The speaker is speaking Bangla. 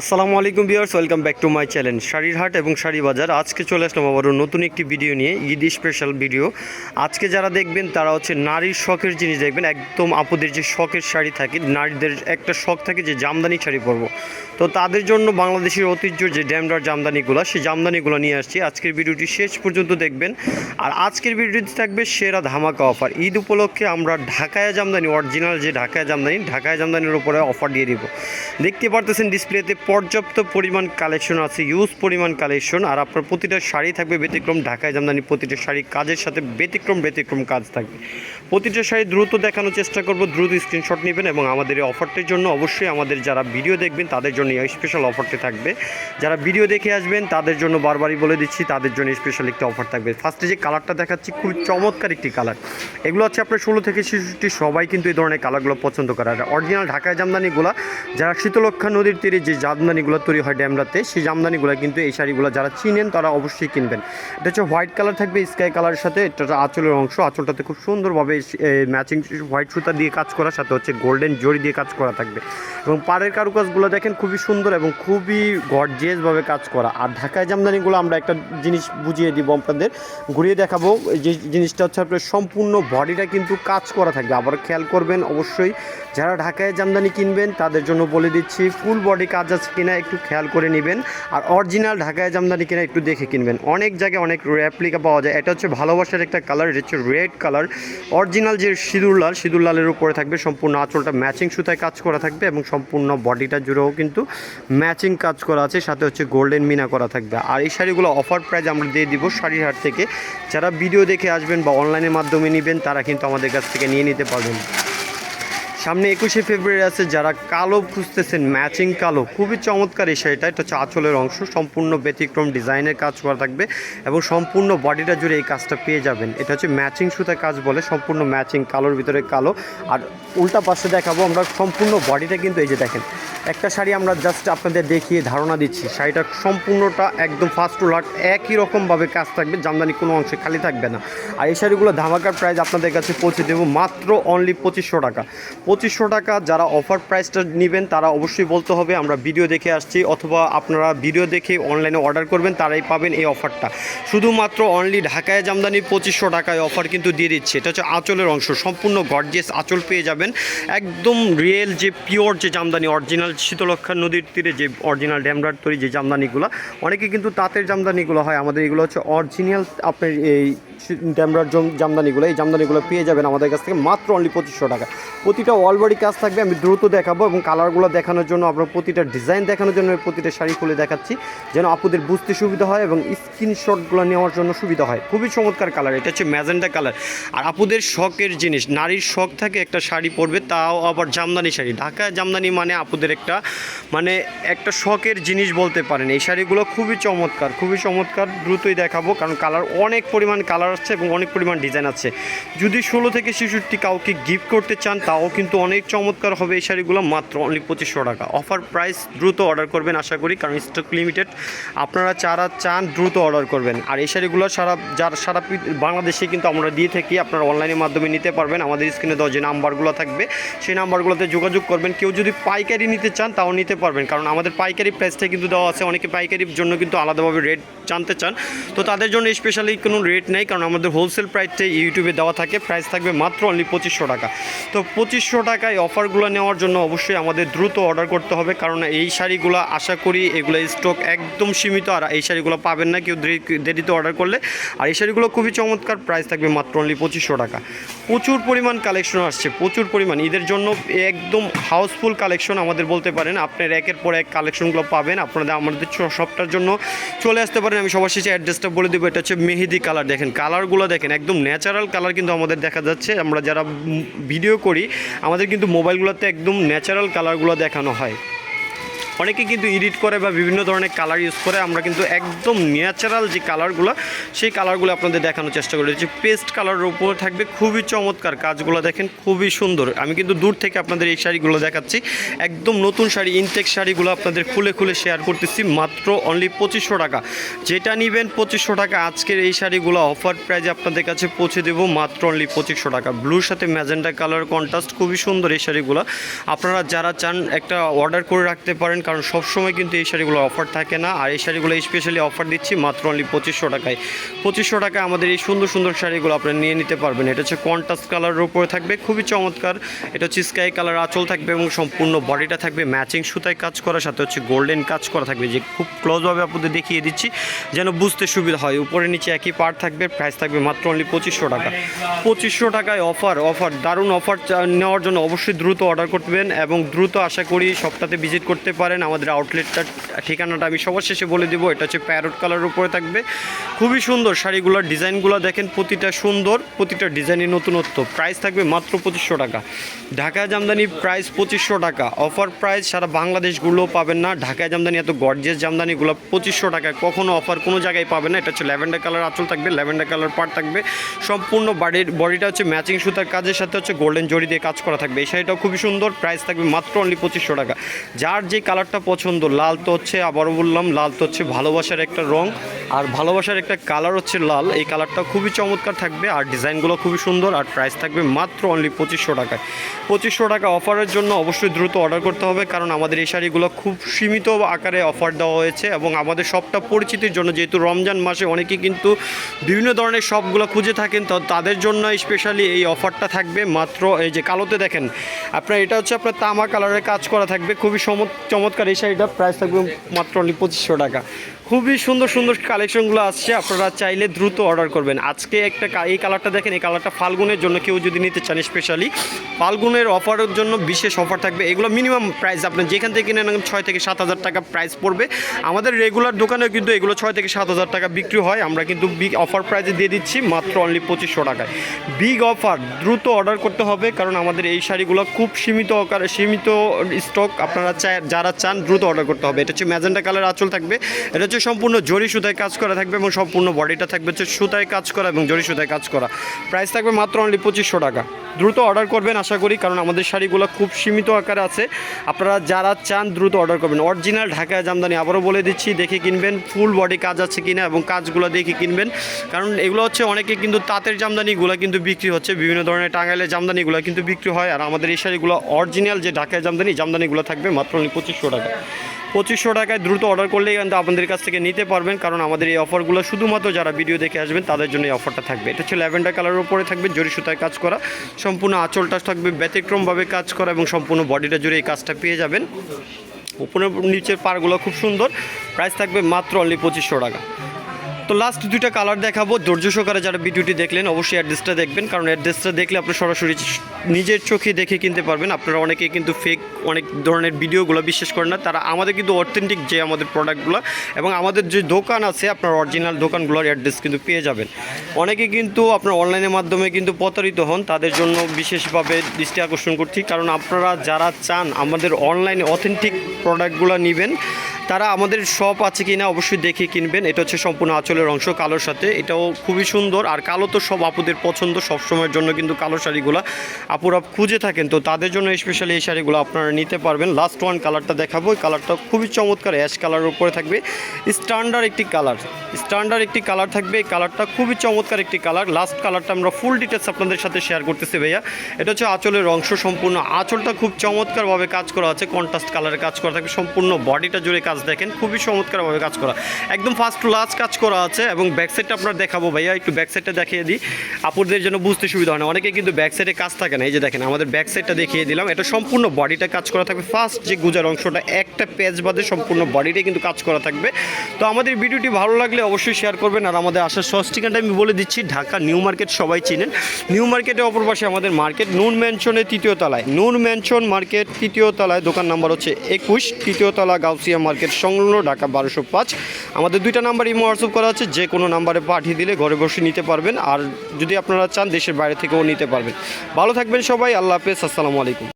আসসালামু আলাইকুম viewers, welcome back to my channel শাড়ির হাট এবং শাড়ি বাজার আজকে চলে আসলাম আবারও নতুন একটি ভিডিও নিয়ে, ঈদ স্পেশাল ভিডিও। আজকে যারা দেখবেন, তারা হচ্ছে নারীর শখের জিনিস দেখবেন, একদম আপুদের যে শখের শাড়ি থাকে, নারীদের একটা শখ থাকে যে জামদানি শাড়ি পরবো। তো তাদের জন্য বাংলাদেশের ঐতিহ্য যে ড্যামডার জামদানিগুলো, সেই জামদানিগুলো নিয়ে আসছি। আজকের ভিডিওটি শেষ পর্যন্ত দেখবেন। আর আজকের ভিডিওটি থাকবে সেরা ধামাকা অফার ঈদ উপলক্ষে আমরা ঢাকায় জামদানি অরিজিনাল যে ঢাকায় জামদানি, ঢাকায় জামদানির উপরে অফার দিয়ে দিব। দেখতে পারতেছেন ডিসপ্লেতে পর্যাপ্ত পরিমাণ কালেকশন আছে ইউজ পরিমাণ কালেকশন আর আপনার প্রতিটা শাড়ি থাকবে ব্যতিক্রম ঢাকায়, জামদানি প্রতিটা শাড়ি কাজের সাথে ব্যতিক্রম ব্যতিক্রম কাজ থাকবে। প্রতিটা শাড়ি দ্রুত দেখানোর চেষ্টা করব, দ্রুত স্ক্রিনশট নেবেন এবং আমাদের এই অফারটির জন্য অবশ্যই আমাদের যারা ভিডিও দেখবেন, তাদের জন্য এই স্পেশাল অফারটি থাকবে। যারা ভিডিও দেখে আসবেন, তাদের জন্য বারবারই বলে দিচ্ছি, তাদের জন্য স্পেশাল একটি অফার থাকবে। ফার্স্টে যে কালারটা দেখাচ্ছি খুব চমৎকার একটি কালার এগুলো হচ্ছে আপনার ষোলো থেকে শিশুটি সবাই কিন্তু এই ধরনের কালারগুলো পছন্দ করে। আর অরিজিনাল ঢাকায় জামদানিগুলো, যারা শীতলক্ষা নদীর তীরে যে জামদানিগুলো তৈরি হয় ড্যামরাতে। সেই জামদানিগুলো কিন্তু এই শাড়িগুলো যারা চিনেন, তারা অবশ্যই কিনবেন। এটা হচ্ছে হোয়াইট কালার থাকবে, স্কাই কালারের সাথে। এটা আঁচলের অংশ। আঁচলটাতে খুব সুন্দরভাবে ম্যাচিং হোয়াইট সুতা দিয়ে কাজ করা, সাথে হচ্ছে গোল্ডেন জরি দিয়ে কাজ করা থাকবে। এবং পাড়ের কারুকাজগুলো দেখেন খুবই সুন্দর এবং খুবই গর্জিয়াসভাবে কাজ করা। আর ঢাকায় জামদানিগুলো আমরা একটা জিনিস বুঝিয়ে দিব আপনাদের। ঘুরিয়ে দেখাবো, যে জিনিসটা হচ্ছে আপনার সম্পূর্ণ বডিটা কিন্তু কাজ করা থাকবে। আবার খেয়াল করবেন অবশ্যই, যারা ঢাকায় জামদানি কিনবেন, তাদের জন্য বলে দিচ্ছি, ফুল বডি কাজ আছে কিনা একটু খেয়াল করে নেবেন। আর অরিজিনাল ঢাকায় জামদানি কিনা একটু দেখে কিনবেন। অনেক জায়গায় অনেক রেপ্লিকা পাওয়া যায়। এটা হচ্ছে ভালোবাসার একটা কালার এটা হচ্ছে রেড কালার অরিজিনাল যে সিঁদুর লাল, সিঁদুর লালের উপরে থাকবে। সম্পূর্ণ আঁচলটা ম্যাচিং সুতায় কাজ করা থাকবে এবং সম্পূর্ণ বডিটা জুড়েও কিন্তু ম্যাচিং কাজ করা আছে। সাথে হচ্ছে গোল্ডেন মিনা করা থাকবে। আর এই শাড়িগুলো অফার প্রাইজ আমরা দিয়ে দিব শাড়ির হাট থেকে। যারা ভিডিও দেখে আসবেন বা অনলাইনের মাধ্যমে নেবেন, তারা কিন্তু আমাদের কাছ থেকে নিয়ে নিতে পারবেন। সামনে একুশে ফেব্রুয়ারি আছে, যারা কালো খুঁজতেছেন ম্যাচিং কালো, খুবই চমৎকার এই শাড়িটা, এটা হচ্ছে আঁচলের অংশ, সম্পূর্ণ ব্যতিক্রম ডিজাইনের কাজ করা থাকবে এবং সম্পূর্ণ বডিটা জুড়ে এই কাজটা পেয়ে যাবেন। এটা হচ্ছে ম্যাচিং সুতা কাজ বলে, সম্পূর্ণ ম্যাচিং কালোর ভিতরে কালো। আর উল্টা পাশে দেখাবো আমরা সম্পূর্ণ বডিটা কিন্তু এই যে দেখেন, একটা শাড়ি আমরা জাস্ট আপনাদের দেখিয়ে ধারণা দিচ্ছি, শাড়িটা সম্পূর্ণটা একদম ফার্স্ট টু লাট একই রকমভাবে কাজ থাকবে, জামদানি কোনো অংশে খালি থাকবে না। আর এই শাড়িগুলো ধামাকার প্রাইস আপনাদের কাছে পৌঁছে দেবো মাত্র অনলি পঁচিশশো টাকা। পঁচিশশো টাকা যারা অফার প্রাইসটা নেবেন, তারা অবশ্যই বলতে হবে, আমরা ভিডিও দেখে আসছি, অথবা আপনারা ভিডিও দেখে অনলাইনে অর্ডার করবেন, তারাই পাবেন এই অফারটা শুধুমাত্র অনলি ঢাকায় জামদানি পঁচিশশো টাকায় অফার কিন্তু দিয়ে দিচ্ছে। এটা হচ্ছে আঁচলের অংশ, সম্পূর্ণ গর্জিয়াস আঁচল পেয়ে যাবেন। একদম রিয়েল যে পিওর যে জামদানি অরিজিনাল শীতলক্ষা নদীর তীরে যে অরিজিনাল ড্যামরার তৈরি যে জামদানিগুলো, অনেকে কিন্তু তাঁতের জামদানিগুলো হয়, আমাদের এগুলো হচ্ছে অরিজিনাল আপনার এই ড্যামরার জামদানিগুলো, এই জামদানিগুলো পেয়ে যাবেন আমাদের কাছ থেকে মাত্র অনলি পঁচিশশো টাকা প্রতিটা অলবডি কাজ থাকবে, আমি দ্রুত দেখাবো এবং কালারগুলো দেখানোর জন্য আপনার প্রতিটা ডিজাইন দেখানোর জন্য প্রতিটা শাড়ি খুলে দেখাচ্ছি, যেন আপুদের বুঝতে সুবিধা হয় এবং স্ক্রিনশটগুলো নেওয়ার জন্য সুবিধা হয়। খুবই চমৎকার কালার, এটা হচ্ছে ম্যাজেন্ডা কালার। আর আপুদের শখের জিনিস, নারীর শখ থাকে একটা শাড়ি পরবে, তাও আবার জামদানি শাড়ি। ঢাকা জামদানি মানে আপুদের একটা মানে একটা শখের জিনিস বলতে পারেন। এই শাড়িগুলো খুবই চমৎকার খুবই চমৎকার, দ্রুতই দেখাবো, কারণ কালার, অনেক পরিমাণ কালার আছে এবং অনেক পরিমাণ ডিজাইন আছে। যদি ষোলো থেকে শিশুটি কাউকে গিফট করতে চান, তাও কিন্তু অনেক চমৎকার হবে এই শাড়িগুলো, মাত্র অনলি পঁচিশশো টাকা। অফার প্রাইস দ্রুত অর্ডার করবেন, আশা করি, কারণ স্টক লিমিটেড আপনারা যারা চান, দ্রুত অর্ডার করবেন। আর এই শাড়িগুলো সারা, যার সারা বাংলাদেশে কিন্তু আমরা দিয়ে থাকি, আপনারা অনলাইনের মাধ্যমে নিতে পারবেন। আমাদের স্ক্রিনে দেওয়া যে নাম্বারগুলো থাকবে, সেই নাম্বারগুলোতে যোগাযোগ করবেন। কেউ যদি পাইকারি নিতে চান, তাও নিতে পারবেন। কারণ আমাদের পাইকারি প্রাইসটা কিন্তু দেওয়া আছে। অনেকে পাইকারির জন্য কিন্তু আলাদাভাবে রেট জানতে চান। তো তাদের জন্য স্পেশালি কোনো রেট নেই, কারণ আমাদের হোলসেল প্রাইসটা ইউটিউবে দেওয়া থাকে। প্রাইস থাকবে মাত্র অনলি পঁচিশশো টাকা। তো পঁচিশশো টাকায় অফারগুলো নেওয়ার জন্য অবশ্যই আমাদের দ্রুত অর্ডার করতে হবে, কারণ এই শাড়িগুলো আশা করি এগুলো স্টক একদম সীমিত, আর এই শাড়িগুলো পাবেন না কেউ দেরি- দেরিতে অর্ডার করলে। আর এই শাড়িগুলো খুবই চমৎকার প্রাইস থাকবে মাত্র অনলি পঁচিশশো টাকা। প্রচুর পরিমাণ কালেকশন আসছে, প্রচুর পরিমাণ। ঈদের জন্য একদম হাউসফুল কালেকশন আমাদের বলতে পারেন। আপনার একের পর এক কালেকশনগুলো পাবেন। আপনাদের আমাদের সবটার জন্য চলে আসতে পারেন। আমি সবার শেষে অ্যাড্রেসটা বলে দেবো, এটা হচ্ছে মেহেদি কালার দেখেন কালারগুলো দেখেন, একদম ন্যাচারাল কালার কিন্তু আমাদের দেখা যাচ্ছে। আমরা যারা ভিডিও করি আমাদের কিন্তু মোবাইলগুলোতে একদম ন্যাচারাল কালারগুলো দেখানো হয়। অনেকে কিন্তু এডিট করে বা বিভিন্ন ধরনের কালার ইউজ করে, আমরা কিন্তু একদম ন্যাচারাল যে কালারগুলো সেই কালারগুলো আপনাদের দেখানোর চেষ্টা করি যে পেস্ট কালারের উপর থাকবে খুবই চমৎকার কাজগুলো দেখেন, খুবই সুন্দর। আমি কিন্তু দূর থেকে আপনাদের এই শাড়িগুলো দেখাচ্ছি। একদম নতুন শাড়ি ইনটেক শাড়িগুলো আপনাদের খুলে খুলে শেয়ার করতেছি, মাত্র অনলি পঁচিশশো টাকা। যেটা নেবেন পঁচিশশো টাকা, আজকের এই শাড়িগুলো অফার প্রাইজে আপনাদের কাছে পৌঁছে দেবো মাত্র অনলি পঁচিশশো টাকা। ব্লুর সাথে ম্যাজেন্টা কালার কন্ট্রাস্ট খুবই সুন্দর এই শাড়িগুলো। আপনারা যারা চান একটা অর্ডার করে রাখতে পারেন কারণ সবসময় কিন্তু এই শাড়িগুলো অফার থাকে না। আর এই শাড়িগুলো স্পেশালি অফার দিচ্ছি মাত্র অনলি পঁচিশশো টাকায়। পঁচিশশো টাকায় আমাদের এই সুন্দর সুন্দর শাড়িগুলো আপনারা নিয়ে নিতে পারবেন। এটা হচ্ছে কন্ট্রাস্ট কালারের উপরে থাকবে, খুবই চমৎকার। এটা হচ্ছে স্কাই কালার আঁচল থাকবে এবং সম্পূর্ণ বডিটা থাকবে ম্যাচিং সুতায় কাজ করার সাথে হচ্ছে গোল্ডেন কাজ করা থাকবে। যে খুব ক্লোজভাবে আপনাদের দেখিয়ে দিচ্ছি, যেন বুঝতে সুবিধা হয়। উপরে নিচে একই পার্ট থাকবে প্রাইস থাকবে মাত্র অনলি পঁচিশশো টাকা। পঁচিশশো টাকায় অফার অফার দারুণ অফার নেওয়ার জন্য অবশ্যই দ্রুত অর্ডার করবেন এবং দ্রুত আশা করি সপ্তাহে ভিজিট করতে পারেন। আমাদের আউটলেটটার ঠিকানাটা আমি সবার শেষে বলে দিব। এটা হচ্ছে প্যারট কালারের উপরে থাকবে। খুবই সুন্দর শাড়িগুলোর ডিজাইনগুলো দেখেন, প্রতিটা সুন্দর, প্রতিটা ডিজাইনের নতুনত্ব। প্রাইস থাকবে মাত্র পঁচিশশো টাকা। ঢাকা জামদানি প্রাইস পঁচিশশো টাকা। অফার প্রাইস সারা বাংলাদেশগুলো পাবেন না। ঢাকায় জামদানি এত গর্জিয়াস জামদানিগুলো পঁচিশশো টাকায় কখনো অফার কোনো জায়গায় পাবেন না। এটা হচ্ছে ল্যাভেন্ডার কালার আঁচল থাকবে ল্যাভেন্ডার কালার পার্ট থাকবে। সম্পূর্ণ বাড়ির বডিটা হচ্ছে ম্যাচিং সুতার কাজের সাথে হচ্ছে গোল্ডেন জড়ি দিয়ে কাজ করা থাকবে। এই শাড়িটাও খুবই সুন্দর। প্রাইস থাকবে মাত্র অনলি পঁচিশশো টাকা। যার যে কালারটা পছন্দ, লাল তো হচ্ছে আবারও বললাম, লাল তো হচ্ছে ভালোবাসার একটা রং, আর ভালোবাসার একটা কালার হচ্ছে লাল। এই কালারটা খুবই চমৎকার থাকবে, আর ডিজাইনগুলো খুবই সুন্দর, আর প্রাইস থাকবে মাত্র অনলি পঁচিশশো টাকায়। পঁচিশশো টাকা অফারের জন্য অবশ্যই দ্রুত অর্ডার করতে হবে, কারণ আমাদের এই শাড়িগুলো খুব সীমিত আকারে অফার দেওয়া হয়েছে, এবং আমাদের সবটা পরিচিতির জন্য, যেহেতু রমজান মাসে অনেকেই কিন্তু বিভিন্ন ধরনের শপগুলো খুঁজে থাকেন, তো তাদের জন্য স্পেশালি এই অফারটা থাকবে। মাত্র এই যে কালোতে দেখেন, আপনার এটা হচ্ছে আপনার তামা কালারের কাজ করা থাকবে, খুবই চমৎ- চমৎকার এই শাড়িটা প্রাইস থাকবে মাত্র অনলি পঁচিশশো টাকা। খুবই সুন্দর সুন্দর কালেকশনগুলো আসছে। আপনারা চাইলে দ্রুত অর্ডার করবেন। আজকে একটা এই কালারটা দেখেন, এই কালারটা ফাল্গুনের জন্য কেউ যদি নিতে চান স্পেশালি ফাল্গুনের অফারের জন্য বিশেষ অফার থাকবে। এগুলো মিনিমাম প্রাইস আপনার যেখান থেকে কিনে ছয় থেকে সাত হাজার টাকা প্রাইস পড়বে। আমাদের রেগুলার দোকানেও কিন্তু এগুলো ছয় থেকে সাত হাজার টাকা বিক্রি হয়। আমরা কিন্তু বিগ অফার প্রাইসে দিয়ে দিচ্ছি, মাত্র অনলি পঁচিশশো টাকায়। বিগ অফার দ্রুত অর্ডার করতে হবে, কারণ আমাদের এই শাড়িগুলো খুব সীমিত আকারে সীমিত স্টক আপনারা চায় যারা চান, দ্রুত অর্ডার করতে হবে। এটা হচ্ছে ম্যাজেন্টা কালার আঁচল থাকবে। এটা হচ্ছে সম্পূর্ণ জরি সুতায় কাজ করা থাকবে এবং সম্পূর্ণ বডিটা থাকবে হচ্ছে সুতায় কাজ করা এবং জরি সুতায় কাজ করা। প্রাইস থাকবে মাত্র অনলি পঁচিশশো টাকা। দ্রুত অর্ডার করবেন, আশা করি, কারণ আমাদের শাড়িগুলো খুব সীমিত আকারে আছে। আপনারা যারা চান, দ্রুত অর্ডার করবেন। অরিজিনাল ঢাকায় জামদানি আবারও বলে দিচ্ছি, দেখে কিনবেন ফুল বডি কাজ আছে কিনা এবং কাজগুলো দেখে কিনবেন। কারণ এগুলো হচ্ছে অনেকে কিন্তু তাঁতের জামদানিগুলো কিন্তু বিক্রি হচ্ছে, বিভিন্ন ধরনের টাঙ্গাইলের জামদানিগুলো কিন্তু বিক্রি হয়। আর আমাদের এই শাড়িগুলো অরিজিনাল যে ঢাকায় জামদানি, জামদানিগুলো থাকবে মাত্র অনলি পঁচিশশো টাকা। পঁচিশশো টাকায় দ্রুত অর্ডার করলেই কিন্তু আপনাদের কাছ থেকে নিতে পারবেন, কারণ আমাদের এই অফারগুলো শুধুমাত্র যারা ভিডিও দেখে আসবেন, তাদের জন্য এই অফারটা থাকবে। এটা হচ্ছে ল্যাভেন্ডার কালারের উপরে থাকবে, জরি সুতায় কাজ করা, সম্পূর্ণ আঁচলটা থাকবে ব্যতিক্রমভাবে কাজ করা এবং সম্পূর্ণ বডিটা জুড়ে এই কাজটা পেয়ে যাবেন। উপরের নিচের পারগুলো খুব সুন্দর, প্রাইস থাকবে মাত্র অনলি পঁচিশশো টাকা। তো লাস্ট দুইটা কালার দেখাবো। ধৈর্য সহকারে যারা ভিডিওটি দেখলেন, অবশ্যই অ্যাড্রেসটা দেখবেন। কারণ অ্যাড্রেসটা দেখলে আপনি সরাসরি নিজের চোখে দেখে কিনতে পারবেন। আপনারা অনেকে কিন্তু ফেক অনেক ধরনের ভিডিওগুলো বিশ্বাস করেন না। তারা আমাদের কিন্তু অথেন্টিক যে আমাদের প্রোডাক্টগুলো এবং আমাদের যে দোকান আছে, আপনার অরিজিনাল দোকানগুলোর অ্যাড্রেস কিন্তু পেয়ে যাবেন। অনেকে কিন্তু আপনার অনলাইনের মাধ্যমে কিন্তু প্রতারিত হন। তাদের জন্য বিশেষভাবে দৃষ্টি আকর্ষণ করছি। কারণ আপনারা যারা চান আমাদের অনলাইনে অথেন্টিক প্রোডাক্টগুলো নেবেন, তারা আমাদের শপ আছে কি না অবশ্যই দেখে কিনবেন। এটা হচ্ছে সম্পূর্ণ আঁচলের অংশ কালোর সাথে। এটাও খুবই সুন্দর। আর কালো তো সব আপুদের পছন্দ, সব সময়ের জন্য কিন্তু কালো শাড়িগুলো আপুরা খুঁজে থাকেন। তো তাদের জন্য স্পেশালি এই শাড়িগুলো আপনারা নিতে পারবেন। লাস্ট ওয়ান কালারটা দেখাবো। এই কালারটা খুবই চমৎকার অ্যাশ কালারের উপরে থাকবে। স্ট্যান্ডার্ড একটি কালার স্ট্যান্ডার্ড একটি কালার থাকবে। এই কালারটা খুবই চমৎকার একটি কালার লাস্ট কালারটা আমরা ফুল ডিটেলস আপনাদের সাথে শেয়ার করতেছি ভাইয়া। এটা হচ্ছে আঁচলের অংশ সম্পূর্ণ। আঁচলটা খুব চমৎকারভাবে কাজ করা আছে। কন্ট্রাস্ট কালারে কাজ করা থাকবে। সম্পূর্ণ বডিটা জুড়ে কাজ দেখেন। খুবই চমৎকারভাবে কাজ করা। একদম ফার্স্ট টু লাস্ট কাজ করা আছে এবং ব্যাক সাইডটা আপনার দেখাবো ভাইয়া, একটু ব্যাক সাইডটা দেখিয়ে দিই। আপুরদের জন্য বুঝতে সুবিধা হয় না, অনেকে কিন্তু ব্যাক সাইডে কাজ থাকে না, এই যে দেখেন, আমাদের ব্যাক সাইডটা দেখিয়ে দিলাম। এটা সম্পূর্ণ বডিটা কাজ করা থাকবে ফার্স্ট যে গুজার অংশটা, একটা পেজ বাদে সম্পূর্ণ বডিটাই কিন্তু কাজ করা থাকবে। তো আমাদের ভিডিওটি ভালো লাগলে অবশ্যই শেয়ার করবেন, আর আমাদের আসার সস আমি বলে দিচ্ছি, ঢাকা নিউ মার্কেট, সবাই চিনেন। নিউ মার্কেটে অপর পাশে আমাদের মার্কেট, নুন ম্যানশনের তৃতীয় তলায়। নুন ম্যানশন মার্কেট, তৃতীয় তলায়, দোকান নাম্বার হচ্ছে একুশ, তৃতীয় তলা গাউসিয়া মার্কেট, সংলগ্ন ঢাকা বারোশো পাঁচ। আমাদের দুইটা নাম্বার ইমো হোয়াটসঅ্যাপ করা আছে, যে কোনো নাম্বারে পাঠিয়ে দিলে ঘরে বসে নিতে পারবেন। আর যদি আপনারা চান, দেশের বাইরে থেকেও নিতে পারবেন। ভালো থাকবেন সবাই, আল্লাহ হাফেজ, আসসালামু আলাইকুম।